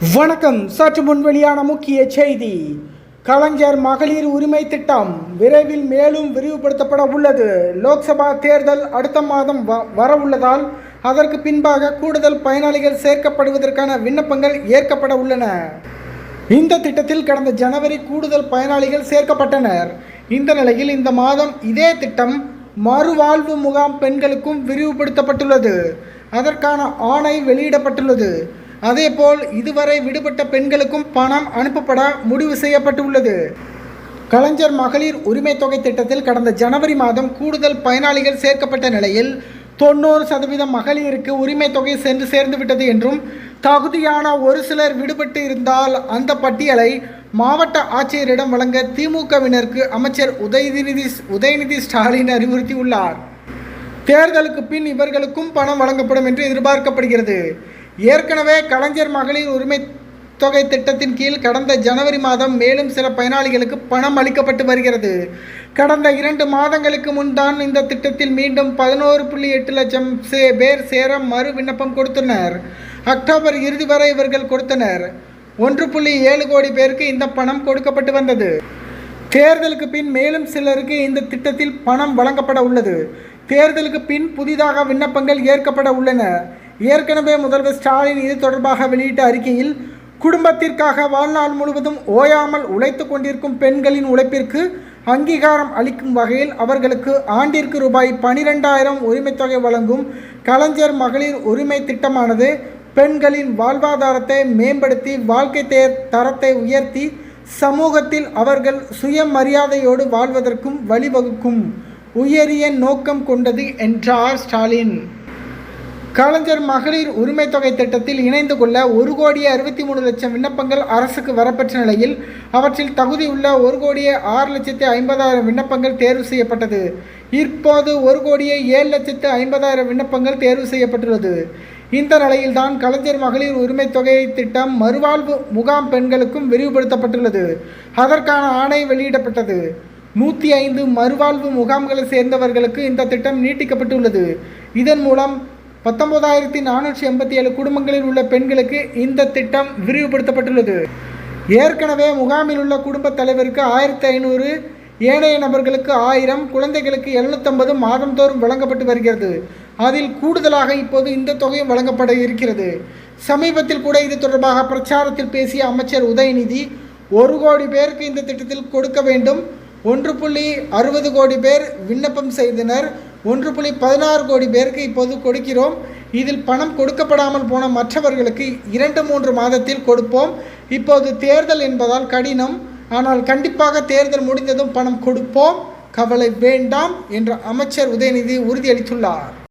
வணக்கம். சற்று முன் வெளியான முக்கிய செய்தி. கலைஞர் மகளிர் உரிமை திட்டம் விரைவில் மேலும் விரிவுபடுத்தப்பட உள்ளது. லோக்சபா தேர்தல் அடுத்த மாதம் வ வர உள்ளதால் அதற்கு பின்பாக கூடுதல் பயனாளிகள் சேர்க்கப்படுவதற்கான விண்ணப்பங்கள் ஏற்கப்பட உள்ளன. இந்த திட்டத்தில் கடந்த ஜனவரி கூடுதல் பயனாளிகள் சேர்க்கப்பட்டனர். இந்த நிலையில் இந்த மாதம் இதே திட்டம் மறுவாழ்வு முகாம் பெண்களுக்கும் விரிவுபடுத்தப்பட்டுள்ளது. அதற்கான ஆணை வெளியிடப்பட்டுள்ளது. அதேபோல் இதுவரை விடுபட்ட பெண்களுக்கும் பணம் அனுப்பப்பட முடிவு செய்யப்பட்டுள்ளது. கலைஞர் மகளிர் உரிமை தொகை திட்டத்தில் கடந்த ஜனவரி மாதம் கூடுதல் பயனாளிகள் சேர்க்கப்பட்ட நிலையில் தொண்ணூறு சதவீதம் மகளிருக்கு உரிமை தொகை சென்று சேர்ந்து விட்டது என்றும் தகுதியான ஒரு சிலர் விடுபட்டு இருந்தால் அந்த பட்டியலை மாவட்ட ஆட்சியரிடம் வழங்க திமுகவினருக்கு அமைச்சர் உதயநிதி உதயநிதி ஸ்டாலின் அறிவுறுத்தியுள்ளார். தேர்தலுக்கு பின் இவர்களுக்கும் பணம் வழங்கப்படும் என்று எதிர்பார்க்கப்படுகிறது. ஏற்கனவே கலைஞர் மகளிர் உரிமை தொகை திட்டத்தின் கீழ் கடந்த ஜனவரி மாதம் மேலும் சில பயனாளிகளுக்கு பணம் அளிக்கப்பட்டு வருகிறது. கடந்த இரண்டு மாதங்களுக்கு முன்தான் இந்த திட்டத்தில் மீண்டும் பதினோரு புள்ளி எட்டு லட்சம் சே பேர் சேர மறு விண்ணப்பம் கொடுத்தனர். அக்டோபர் இறுதி வரை இவர்கள் கொடுத்தனர். ஒன்று புள்ளி ஏழு கோடி பேருக்கு இந்த பணம் கொடுக்கப்பட்டு வந்தது. தேர்தலுக்கு பின் மேலும் சிலருக்கு இந்த திட்டத்தில் பணம் வழங்கப்பட உள்ளது. தேர்தலுக்கு பின் புதிதாக விண்ணப்பங்கள் ஏற்கப்பட உள்ளன. ஏற்கனவே முதல்வர் ஸ்டாலின் இது தொடர்பாக வெளியிட்ட அறிக்கையில் குடும்பத்திற்காக வாழ்நாள் முழுவதும் ஓயாமல் உழைத்து கொண்டிருக்கும் பெண்களின் உழைப்பிற்கு அங்கீகாரம் அளிக்கும் வகையில் அவர்களுக்கு ஆண்டிற்கு ரூபாய் பனிரெண்டாயிரம் உரிமைத்தொகை வழங்கும் கலைஞர் மகளிர் உரிமை திட்டமானது பெண்களின் வாழ்வாதாரத்தை மேம்படுத்தி வாழ்க்கை தே தரத்தை உயர்த்தி சமூகத்தில் அவர்கள் சுயமரியாதையோடு வாழ்வதற்கும் வழிவகுக்கும் உயரிய நோக்கம் கொண்டது என்றார் ஸ்டாலின். கலைஞர் மகளிர் உரிமை தொகை திட்டத்தில் இணைந்து கொள்ள ஒரு கோடியே அறுபத்தி மூணு லட்சம் விண்ணப்பங்கள் அரசுக்கு வரப்பெற்ற நிலையில் அவற்றில் தகுதியுள்ள ஒரு கோடியே ஆறு லட்சத்து ஐம்பதாயிரம் விண்ணப்பங்கள் தேர்வு செய்யப்பட்டது. இப்போது ஒரு கோடியே ஏழு லட்சத்து ஐம்பதாயிரம் விண்ணப்பங்கள் தேர்வு செய்யப்பட்டுள்ளது. இந்த நிலையில்தான் கலைஞர் மகளிர் உரிமை தொகை திட்டம் மறுவாழ்வு முகாம் பெண்களுக்கும் விரிவுபடுத்தப்பட்டுள்ளது. அதற்கான ஆணை வெளியிடப்பட்டது. நூற்றி ஐந்து மறுவாழ்வு முகாம்களை சேர்ந்தவர்களுக்கு இந்த திட்டம் நீட்டிக்கப்பட்டுள்ளது. இதன் மூலம் பத்தொன்பதாயிரத்தி நானூற்றி எண்பத்தி ஏழு குடும்பங்களில் உள்ள பெண்களுக்கு இந்த திட்டம் விரிவுபடுத்தப்பட்டுள்ளது. ஏற்கனவே முகாமில் உள்ள குடும்பத் தலைவருக்கு ஆயிரத்தி ஐநூறு ஏனைய நபர்களுக்கு ஆயிரம் குழந்தைகளுக்கு எழுநூற்றம்பது மாதந்தோறும் வழங்கப்பட்டு வருகிறது. அதில் கூடுதலாக இப்போது இந்த தொகையும் வழங்கப்பட இருக்கிறது. சமீபத்தில் கூட இது தொடர்பாக பிரச்சாரத்தில் பேசிய அமைச்சர் உதயநிதி ஒரு கோடி பேருக்கு இந்த திட்டத்தில் கொடுக்க வேண்டும். ஒன்று புள்ளி அறுபது கோடி பேர் விண்ணப்பம் செய்தனர். ஒன்று புள்ளி பதினாறு கோடி பேருக்கு இப்போது கொடுக்கிறோம். இதில் பணம் கொடுக்கப்படாமல் போன மற்றவர்களுக்கு இரண்டு மூன்று மாதத்தில் கொடுப்போம். இப்போது தேர்தல் என்பதால் கடினம். ஆனால் கண்டிப்பாக தேர்தல் முடிந்ததும் பணம் கொடுப்போம். கவலை வேண்டாம் என்று அமைச்சர் உதயநிதி உறுதியளித்துள்ளார்.